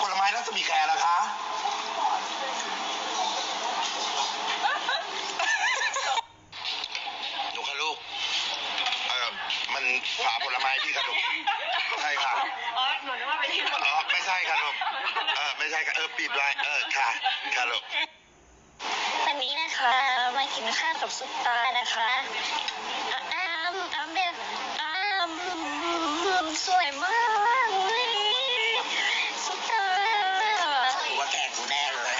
ผลไม้รัศมีแคร์ล่ะคะ หนูค่ะลูก เออ มันฝาผลไม้พี่ค่ะลูกใช่ค่ะอ๋อหนูนึกว่าไปที่อ๋อไม่ใช่ค่ะลูกเออไม่ใช่ค่ะเออปีบลายเออค่ะค่ะลูกวันนี้นะคะมากินข้าวกับซุปตานะคะอ้ามอ้ามเป็นอ้ามสวยมากเลยซุปตาว่าแกกูแน่เลย